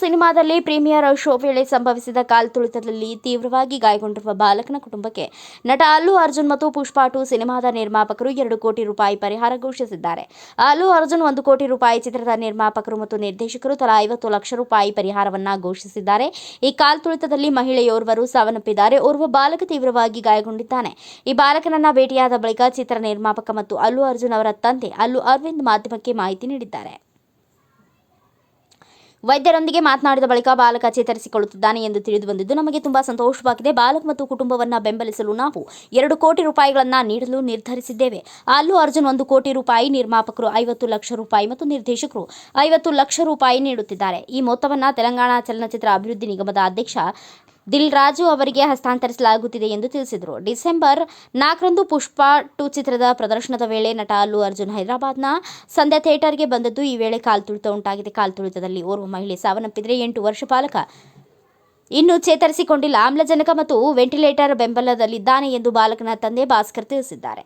ಸಿನಿಮಾದಲ್ಲಿ premiere show ವೇಳೆ ಸಂಭವಿಸಿದ ಕಾಲ್ ತುಳಿತದಲ್ಲಿ ತೀವ್ರವಾಗಿ ಗಾಯಗೊಂಡಿರುವ ಬಾಲಕನ ಕುಟುಂಬಕ್ಕೆ ನಟ ಅಲ್ಲು ಅರ್ಜುನ್ ಮತ್ತು ಪುಷ್ಪಾ ಟು ಸಿನಿಮಾದ ನಿರ್ಮಾಪಕರು ಎರಡು ಕೋಟಿ ರೂಪಾಯಿ ಪರಿಹಾರ ಘೋಷಿಸಿದ್ದಾರೆ. ಅಲ್ಲು ಅರ್ಜುನ್ ಒಂದು ಕೋಟಿ ರೂಪಾಯಿ ಚಿತ್ರದ ನಿರ್ಮಾಪಕರು ಮತ್ತು ನಿರ್ದೇಶಕರು ತಲಾ ಐವತ್ತು ಲಕ್ಷ ರೂಪಾಯಿ ಪರಿಹಾರವನ್ನು ಘೋಷಿಸಿದ್ದಾರೆ. ಈ ಕಾಲ್ ತುಳಿತದಲ್ಲಿ ಮಹಿಳೆಯೋರ್ವರು ಸಾವನ್ನಪ್ಪಿದ್ದಾರೆ. ಓರ್ವ ಬಾಲಕ ತೀವ್ರವಾಗಿ ಗಾಯಗೊಂಡಿದ್ದಾನೆ. ಈ ಬಾಲಕನನ್ನ ಭೇಟಿಯಾದ ಬಳಿಕ ಚಿತ್ರ ನಿರ್ಮಾಪಕ ಮತ್ತು ಅಲ್ಲು ಅರ್ಜುನ್ ಅವರ ತಂದೆ ಅಲ್ಲು ಅರವಿಂದ್ ಮಾಧ್ಯಮಕ್ಕೆ ಮಾಹಿತಿ ನೀಡಿದ್ದಾರೆ. ವೈದ್ಯರೊಂದಿಗೆ ಮಾತನಾಡಿದ ಬಳಿಕ ಬಾಲಕ ಚೇತರಿಸಿಕೊಳ್ಳುತ್ತಿದ್ದಾನೆ ಎಂದು ತಿಳಿದು ಬಂದಿದ್ದು ನಮಗೆ ತುಂಬಾ ಸಂತೋಷವಾಗಿದೆ. ಬಾಲಕ್ ಮತ್ತು ಕುಟುಂಬವನ್ನ ಬೆಂಬಲಿಸಲು ನಾವು ಎರಡು ಕೋಟಿ ರೂಪಾಯಿಗಳನ್ನ ನೀಡಲು ನಿರ್ಧರಿಸಿದ್ದೇವೆ. ಅಲ್ಲೂ ಅರ್ಜುನ್ ಒಂದು ಕೋಟಿ ರೂಪಾಯಿ, ನಿರ್ಮಾಪಕರು ಐವತ್ತು ಲಕ್ಷ ರೂಪಾಯಿ ಮತ್ತು ನಿರ್ದೇಶಕರು ಐವತ್ತು ಲಕ್ಷ ರೂಪಾಯಿ ನೀಡುತ್ತಿದ್ದಾರೆ. ಈ ಮೊತ್ತವನ್ನ ತೆಲಂಗಾಣ ಚಲನಚಿತ್ರ ಅಭಿವೃದ್ಧಿ ನಿಗಮದ ಅಧ್ಯಕ್ಷ ದಿಲ್ ರಾಜು ಅವರಿಗೆ ಹಸ್ತಾಂತರಿಸಲಾಗುತ್ತಿದೆ ಎಂದು ತಿಳಿಸಿದರು. ಡಿಸೆಂಬರ್ ನಾಲ್ಕರಂದು ಪುಷ್ಪ ಟು ಚಿತ್ರದ ಪ್ರದರ್ಶನದ ವೇಳೆ ನಟ ಅಲ್ಲು ಅರ್ಜುನ್ ಹೈದರಾಬಾದ್ನ ಸಂಧ್ಯಾ ಥಿಯೇಟರ್ಗೆ ಬಂದದ್ದು ಈ ವೇಳೆ ಕಾಲ್ತುಳಿತ ಉಂಟಾಗಿದೆ. ಕಾಲ್ತುಳಿತದಲ್ಲಿ ಓರ್ವ ಮಹಿಳೆ ಸಾವನ್ನಪ್ಪಿದರೆ ಎಂಟು ವರ್ಷ ಬಾಲಕ ಇನ್ನು ಚೇತರಿಸಿಕೊಂಡಿಲ್ಲ. ಆಮ್ಲಜನಕ ಮತ್ತು ವೆಂಟಿಲೇಟರ್ ಬೆಂಬಲದಲ್ಲಿದ್ದಾನೆ ಎಂದು ಬಾಲಕನ ತಂದೆ ಭಾಸ್ಕರ್ ತಿಳಿಸಿದ್ದಾರೆ.